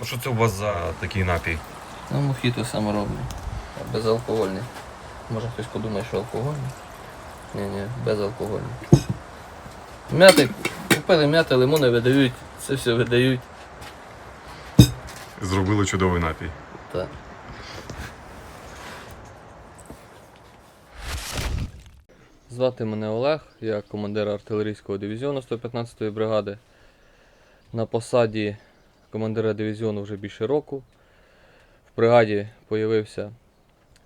А що це у вас за такий напій? Ну, мохіто саморобний. Безалкогольний. Може хтось подумає, що алкогольний. Ні, ні, безалкогольний. М'яти, купили м'яти, лимони видають, це все видають. Зробили чудовий напій. Так. Звати мене Олег, я командир артилерійського дивізіону 115-ї бригади. На посаді командира дивізіону вже більше року. В бригаді появився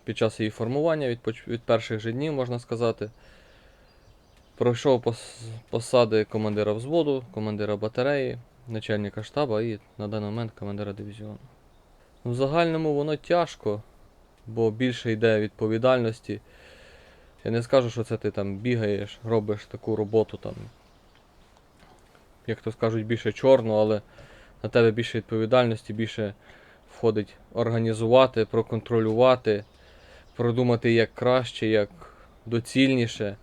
під час її формування від, від перших же днів, можна сказати. Пройшов пос- посади командира взводу, командира батареї, начальника штабу і на даний момент командира дивізіону. Ну, В загальному воно тяжко, бо більше йде відповідальності. Я не скажу, що це ти там бігаєш, робиш таку роботу там. Як то скажуть, більше чорну, але на тебе більше відповідальності, більше входить організувати, проконтролювати, продумати як краще, як доцільніше,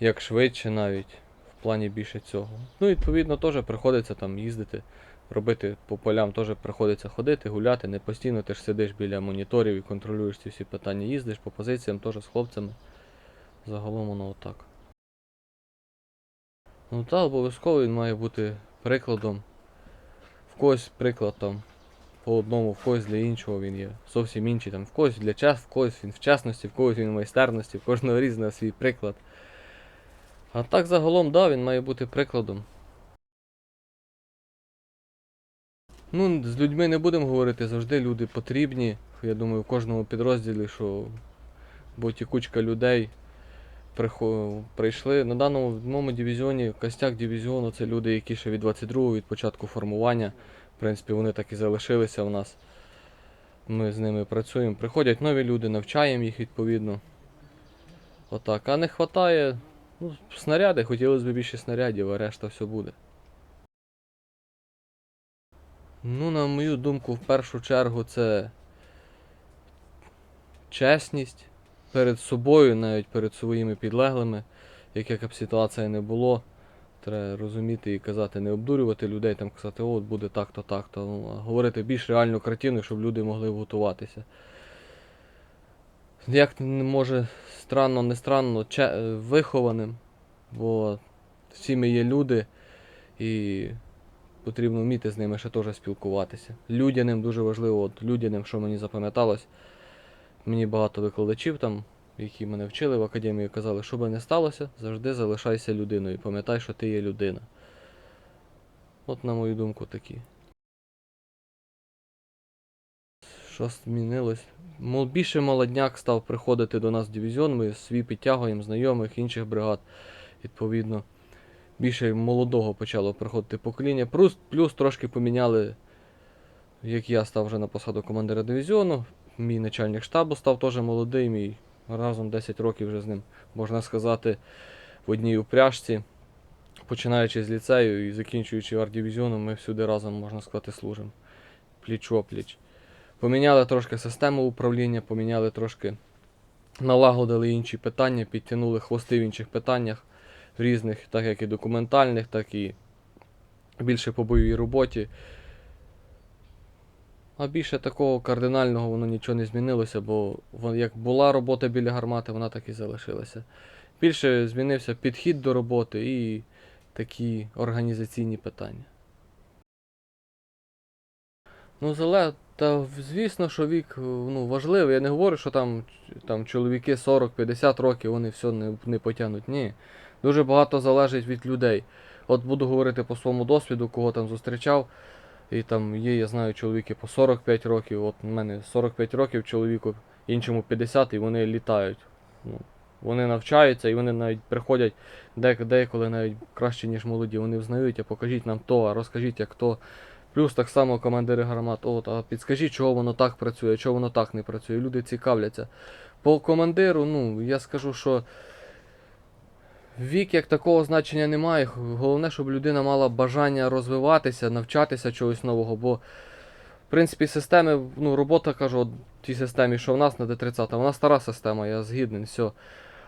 як швидше навіть. В плані більше цього. Ну, відповідно, теж приходиться там їздити робити по полям теж приходиться ходити, гуляти, не постійно ти ж сидиш біля моніторів і контролюєш ці всі питання, їздиш по позиціям теж з хлопцями. Загалом воно отак. Ну та обов'язково він має бути прикладом. Когось приклад там по одному, в когось для іншого він є. Зовсім інший там. В когось для час, в когось він в чесності, в когось він в майстерності, в кожного різний свій приклад. А так загалом, да, він має бути прикладом. Ну, з людьми не будемо говорити, завжди люди потрібні. Я думаю, в кожному підрозділі, що бо тікучка людей прихо- прийшли. На даному моєму дивізіоні, костяк дивізіону це люди, які ще від 22-го, від початку формування. В принципі, вони так і залишилися в нас. Ми з ними працюємо. Приходять нові люди, навчаємо їх відповідно. Отак. А не вистачає ну, снаряди, хотілося б більше снарядів, а решта все буде. Ну, на мою думку, в першу чергу, це чесність перед собою, навіть перед своїми підлеглими, як яка б ситуація не було. Треба розуміти і казати, не обдурювати людей, там казати, от буде так-то, так-то. Ну, говорити більш реальну картину, щоб люди могли готуватися. Як не може странно, не странно, че- е, вихованим, бо всі ми є люди і потрібно вміти з ними ще теж спілкуватися. Людяним дуже важливо, от людяним, що мені запам'яталось. Мені багато викладачів там, які мене вчили в академії, казали, що би не сталося, завжди залишайся людиною. Пам'ятай, що ти є людина. От, на мою думку, такі. Що змінилось? Мол, більше молодняк став приходити до нас в дивізіон, ми свій підтягуємо знайомих інших бригад, відповідно більше молодого почало приходити покоління. Плюс, плюс трошки поміняли, як я став вже на посаду командира дивізіону. Мій начальник штабу став теж молодий, мій разом 10 років вже з ним, можна сказати, в одній упряжці. Починаючи з ліцею і закінчуючи артдивізіоном, ми всюди разом, можна сказати, служимо. Пліч-опліч. Поміняли трошки систему управління, поміняли трошки, налагодили інші питання, підтягнули хвости в інших питаннях різних, так як і документальних, так і більше по бойовій роботі. А більше такого кардинального воно нічого не змінилося, бо як була робота біля гармати, вона так і залишилася. Більше змінився підхід до роботи і такі організаційні питання. Ну, зале, та звісно, що вік ну, важливий. Я не говорю, що там, там чоловіки 40-50 років, вони все не, не потягнуть. Ні. Дуже багато залежить від людей. От буду говорити по своєму досвіду, кого там зустрічав. І там є, я знаю, чоловіки по 45 років. От у мене 45 років чоловіку, іншому 50, і вони літають. Ну, вони навчаються і вони навіть приходять дек- деколи навіть краще, ніж молоді. Вони взнають, а покажіть нам то, а розкажіть, як то. Плюс так само командири гармат, от, а підскажіть, чого воно так працює, чого воно так не працює. Люди цікавляться. По командиру, ну, я скажу, що Вік як такого значення немає. Головне, щоб людина мала бажання розвиватися, навчатися чогось нового. Бо, в принципі, системи, ну, робота кажу, в тій системі, що в нас на Д-30, вона стара система, я згідний, все.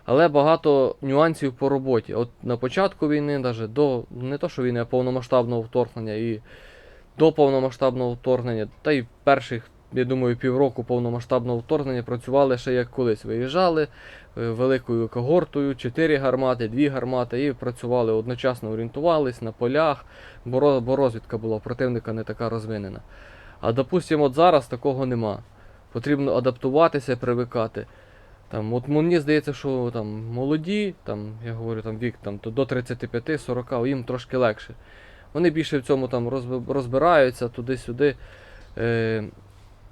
Але багато нюансів по роботі. От на початку війни, навіть до не то, що війни, а повномасштабного вторгнення і до повномасштабного вторгнення, та й перших, я думаю, півроку повномасштабного вторгнення працювали ще як колись. Виїжджали е, великою когортою, 4 гармати, 2 гармати, і працювали одночасно орієнтувались на полях, бо, розвідка була противника не така розвинена. А допустимо, от зараз такого нема. Потрібно адаптуватися, привикати. Там, от мені здається, що там молоді, там, я говорю, там вік там, то до 35-40, їм трошки легше. Вони більше в цьому там розбираються туди-сюди. Е,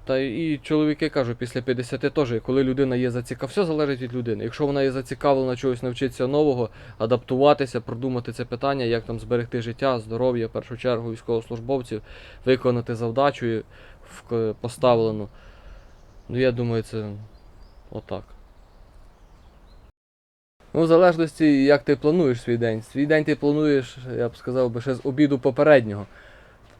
та і чоловіки кажуть, після 50 теж, коли людина є зацікавлена, все залежить від людини. Якщо вона є зацікавлена чогось навчитися нового, адаптуватися, продумати це питання, як там зберегти життя, здоров'я, в першу чергу військовослужбовців, виконати завдачу поставлену. Ну, я думаю, це отак. Ну, в залежності, як ти плануєш свій день. Свій день ти плануєш, я б сказав би, ще з обіду попереднього.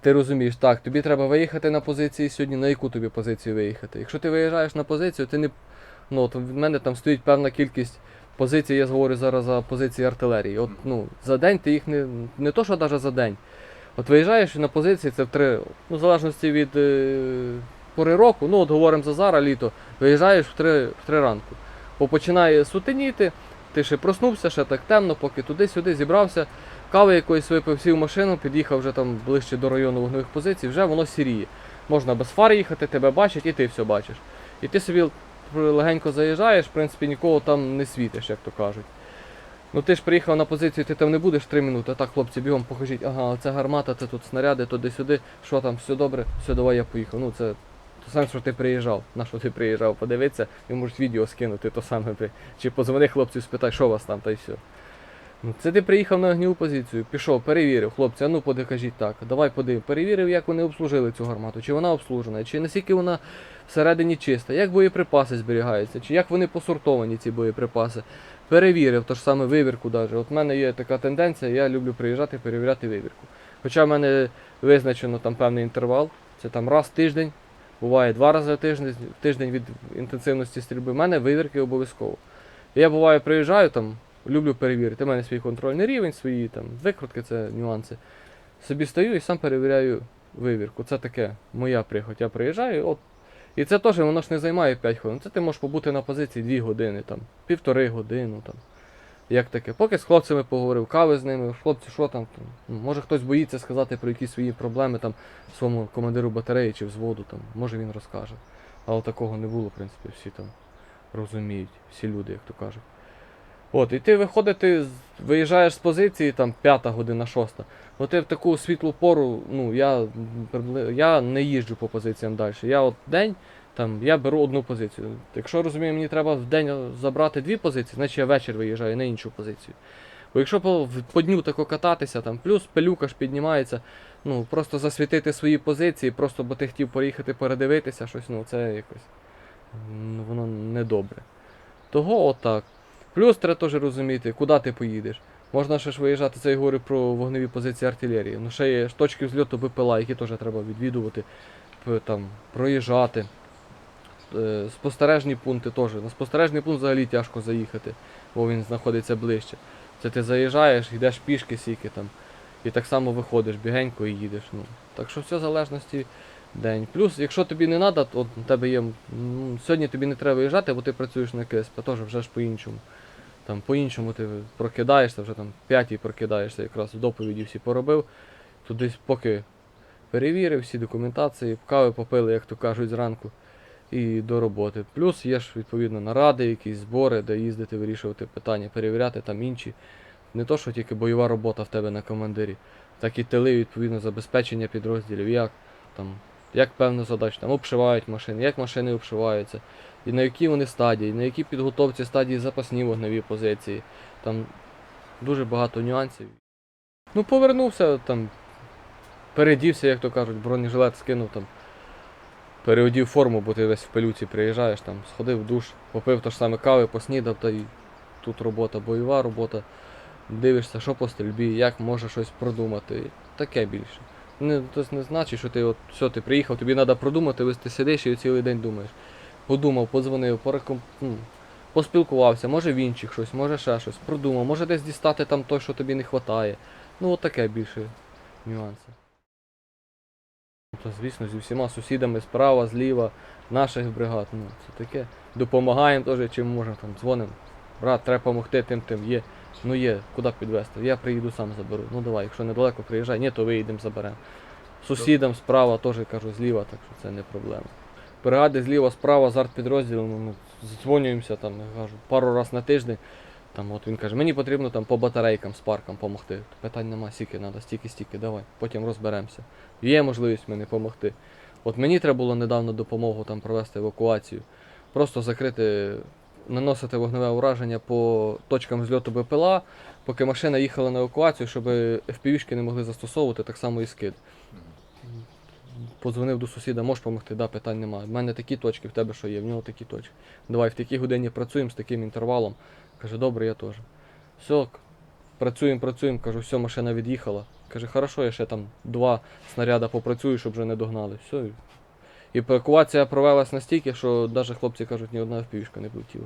Ти розумієш, так, тобі треба виїхати на позиції сьогодні, на яку тобі позицію виїхати. Якщо ти виїжджаєш на позицію, ти не. Ну, от в мене там стоїть певна кількість позицій, я говорю зараз за позиції артилерії. От, ну, за день ти їх не. Не то, що навіть за день. От виїжджаєш на позиції, це в три. Ну, в залежності від е, пори року, ну от говоримо за зараз, літо, виїжджаєш в три, в три ранку. Бо починає сутеніти, ти ще проснувся, ще так темно, поки туди-сюди зібрався, кави якоїсь випив, сів машину, під'їхав вже там ближче до району вогневих позицій, вже воно сіріє. Можна без фар їхати, тебе бачать і ти все бачиш. І ти собі легенько заїжджаєш, в принципі, нікого там не світиш, як то кажуть. Ну ти ж приїхав на позицію, ти там не будеш 3 минути, а так, хлопці, бігом покажіть, ага, це гармата, це тут снаряди, туди-сюди, що там, все добре, все, давай я поїхав. Ну це то саме, що ти приїжджав. На що ти приїжджав, подивитися, і можеш відео скинути, то саме би. Чи позвони хлопцю, спитай, що у вас там, та й все. Ну, це ти приїхав на огніву позицію, пішов, перевірив, хлопці, а ну покажіть так, давай подив. Перевірив, як вони обслужили цю гармату, чи вона обслужена, чи наскільки вона всередині чиста, як боєприпаси зберігаються, чи як вони посортовані, ці боєприпаси. Перевірив, то ж саме вивірку даже. От в мене є така тенденція, я люблю приїжджати перевіряти вивірку. Хоча в мене визначено там певний інтервал, це там раз в тиждень, буває два рази в тиждень, в тиждень від інтенсивності стрільби. У мене вивірки обов'язково. Я буває приїжджаю там, люблю перевірити. У мене свій контрольний рівень, свої там викрутки, це нюанси. Собі стою і сам перевіряю вивірку. Це таке моя прихоть. Я приїжджаю, от. І це теж воно ж не займає 5 хвилин. Це ти можеш побути на позиції 2 години, там, півтори години. Там. Як таке. Поки з хлопцями поговорив, кави з ними, хлопці, що там, там. ну, Може хтось боїться сказати про якісь свої проблеми там своєму командиру батареї чи взводу, там, може він розкаже. Але такого не було, в принципі, всі там розуміють, всі люди, як то кажуть. От, і ти виходиш, ти виїжджаєш з позиції, там п'ята година, шоста. От ти в таку світлу пору, ну, я, я не їжджу по позиціям далі. Я от день, там, я беру одну позицію. Якщо розумію, мені треба в день забрати дві позиції, значить я вечір виїжджаю на іншу позицію. Бо якщо по, по дню тако кататися, там, плюс пилюка ж піднімається, ну, просто засвітити свої позиції, просто бо ти хотів поїхати передивитися щось, ну, це якось м, воно недобре. Того отак. Плюс треба теж розуміти, куди ти поїдеш. Можна ще ж виїжджати, це я говорю про вогневі позиції артилерії. Ну ще є точки взльоту БПЛА, які теж треба відвідувати, там, проїжджати. Е, Спостережні пункти теж. На спостережний пункт взагалі тяжко заїхати, бо він знаходиться ближче. Це ти заїжджаєш, йдеш пішки сіки там. І так само виходиш бігенько і їдеш. Ну. Так що все в залежності день. Плюс, якщо тобі не треба, от тебе є. м, сьогодні тобі не треба виїжджати, бо ти працюєш на КСП, теж вже ж по-іншому. Там по-іншому ти прокидаєшся, вже там п'ятій прокидаєшся, якраз доповіді всі поробив. Туди поки перевірив всі документації, кави попили, як то кажуть, зранку. І до роботи. Плюс є ж відповідно наради, якісь збори, де їздити, вирішувати питання, перевіряти там інші. Не то, що тільки бойова робота в тебе на командирі, так і тили, відповідно, забезпечення підрозділів, як там, як певну задачу, там обшивають машини, як машини обшиваються, і на якій вони стадії, на якій підготовці стадії запасні вогневі позиції. Там дуже багато нюансів. Ну, повернувся там, передівся, як то кажуть, бронежилет скинув там. Переодів форму, бо ти весь в пилюці приїжджаєш, там, сходив в душ, попив то ж саме кави, поснідав, та й тут робота, бойова робота. Дивишся, що по стрільбі, як може щось продумати. Таке більше. Не, це не значить, що ти от все, ти приїхав, тобі треба продумати, ти сидиш і цілий день думаєш. Подумав, подзвонив, пореком... поспілкувався, може в інших щось, може ще щось, продумав, може десь дістати там той, що тобі не вистачає. Ну, от таке більше нюанси. То, звісно, зі всіма сусідами справа, зліва, наших бригад. Ну, це таке. Допомагаємо теж, чим можемо, там, дзвонимо. Брат, треба допомогти тим, тим є. Ну є, куди підвезти? Я приїду сам заберу. Ну давай, якщо недалеко приїжджай, ні, то виїдемо заберемо. Сусідам справа теж кажу зліва, так що це не проблема. Бригади зліва, справа з артпідрозділом, ми дзвонюємося там, я кажу, пару разів на тиждень. Там от він каже, мені потрібно там по батарейкам з парком допомогти. Питань нема, стільки треба, стільки-стільки, давай, потім розберемося. Є можливість мені допомогти. От мені треба було недавно допомогу там провести евакуацію. Просто закрити, наносити вогневе ураження по точкам зльоту БПЛА, поки машина їхала на евакуацію, щоб FPV-шки не могли застосовувати, так само і скид. Подзвонив до сусіда, можеш допомогти? Да, питань немає. В мене такі точки, в тебе що є, в нього такі точки. Давай в такій годині працюємо з таким інтервалом. Каже, добре, я теж. Все, працюємо, працюємо. Кажу, все, машина від'їхала. Каже, хорошо, я ще там два снаряда попрацюю, щоб вже не догнали. Все. І евакуація провелась настільки, що навіть хлопці кажуть, ні одна впівішка не влетіла.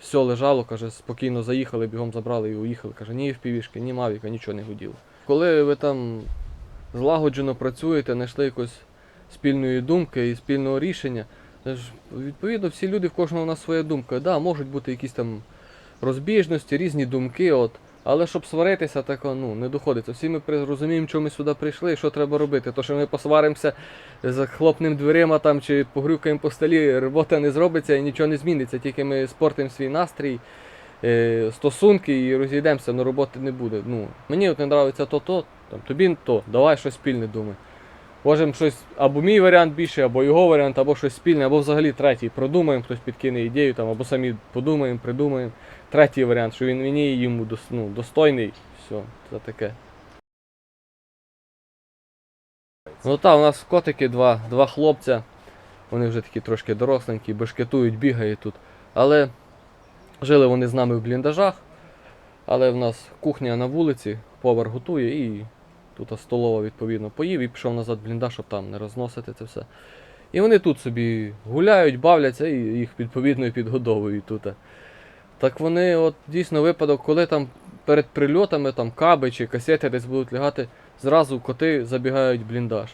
Все лежало, каже, спокійно заїхали, бігом забрали і уїхали. Каже, ні впівішки, ні мавіка, нічого не гуділо. Коли ви там злагоджено працюєте, знайшли якось спільної думки і спільного рішення, відповідно, всі люди, в кожного у нас своя думка. Да, можуть бути якісь там розбіжності, різні думки, от. Але щоб сваритися, так ну, не доходиться. Всі ми розуміємо, чому ми сюди прийшли і що треба робити. То, що ми посваримося за хлопним дверима там, чи погрюкаємо по столі, робота не зробиться і нічого не зміниться. Тільки ми спортимо свій настрій, е, стосунки і розійдемося, але роботи не буде. Ну, мені от не подобається то, то, тобі то, давай щось спільне думай. Можемо щось або мій варіант більше, або його варіант, або щось спільне, або взагалі третій. Продумаємо, хтось підкине ідею, там, або самі подумаємо, придумаємо. Третій варіант, що він мені і йому ну, достойний. Все, це таке. Ну так, у нас котики два, два хлопця. Вони вже такі трошки доросленькі, бешкетують, бігають тут. Але жили вони з нами в бліндажах. Але в нас кухня на вулиці, повар готує і тут столова відповідно поїв і пішов назад в бліндаж, щоб там не розносити це все. І вони тут собі гуляють, бавляться і їх відповідно підгодовують тут. Так вони, от дійсно випадок, коли там перед прильотами там каби чи касети десь будуть лягати, зразу коти забігають в бліндаж.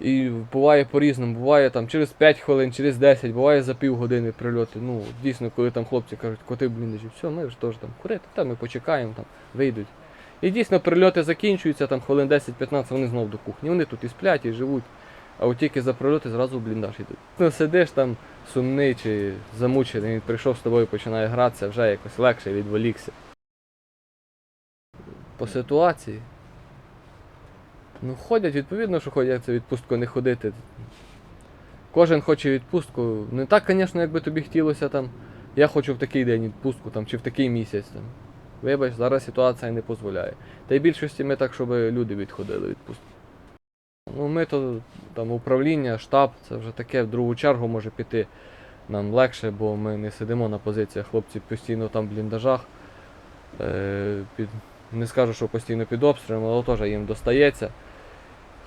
І буває по-різному, буває там через 5 хвилин, через 10, буває за півгодини прильоти. Ну, дійсно, коли там хлопці кажуть, коти бліндажі, все, ми ж теж там курити, та ми почекаємо, там, вийдуть. І дійсно прильоти закінчуються, там хвилин 10-15, вони знов до кухні. Вони тут і сплять, і живуть. А от тільки за прильоти зразу в бліндаж йдуть. Ну, сидиш там сумний чи замучений, він прийшов з тобою, починає гратися, вже якось легше відволікся. По ситуації. Ну, ходять, відповідно, що ходять це відпустку не ходити. Кожен хоче відпустку. Не так, звісно, як би тобі хотілося там. Я хочу в такий день відпустку там, чи в такий місяць. Там. Вибач, зараз ситуація не дозволяє. Та й більшості ми так, щоб люди відходили відпустку. Ну, ми то там управління, штаб, це вже таке в другу чергу може піти. Нам легше, бо ми не сидимо на позиціях, хлопці постійно там в бліндажах. Е, під, не скажу, що постійно під обстрілом, але теж їм достається.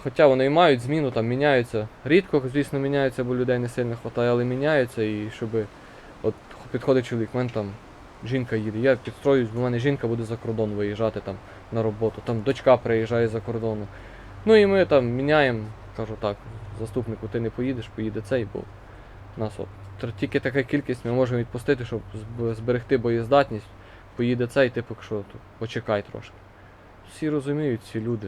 Хоча вони і мають зміну, там міняються. Рідко, звісно, міняються, бо людей не сильно вистачає, але міняються. І щоб от підходить чоловік, в мене там жінка їде. Я підстроюсь, бо в мене жінка буде за кордон виїжджати там на роботу. Там дочка приїжджає за кордону. Ну і ми там міняємо, кажу так, заступнику, ти не поїдеш, поїде цей, бо нас от тільки така кількість ми можемо відпустити, щоб зберегти боєздатність. Поїде цей, типу, що тут почекай трошки. Всі розуміють, ці люди.